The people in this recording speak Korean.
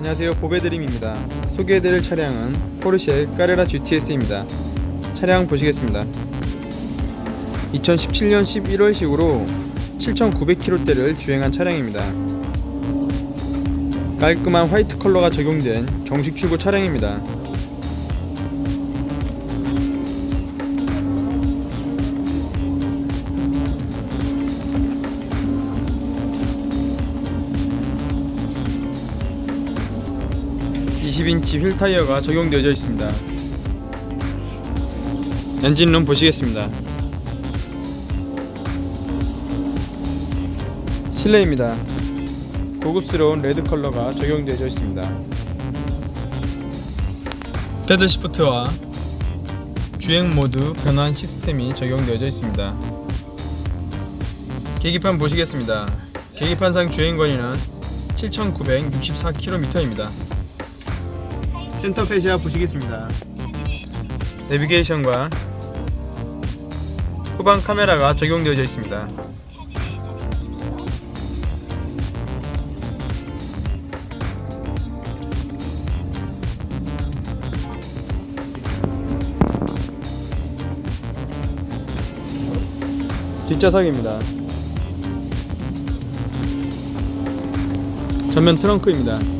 안녕하세요. 보배드림입니다. 소개해드릴 차량은 포르쉐 까레라 GTS입니다. 차량 보시겠습니다. 2017년 11월식으로 7,900km대를 주행한 차량입니다. 깔끔한 화이트 컬러가 적용된 정식 출고 차량입니다 (20인치) 휠 타이어가 적용되어 있습니다. 엔진룸 보시겠습니다. 실내입니다. 고급스러운 레드 컬러가 적용되어 있습니다. 패드 시프트와 주행 모드 변환 시스템이 적용되어 있습니다. 계기판 보시겠습니다. 계기판상 주행거리는 7,964km입니다 센터 페시아 보시겠습니다. 내비게이션과 후방 카메라가 적용되어 있습니다. 뒷좌석입니다. 전면 트렁크입니다.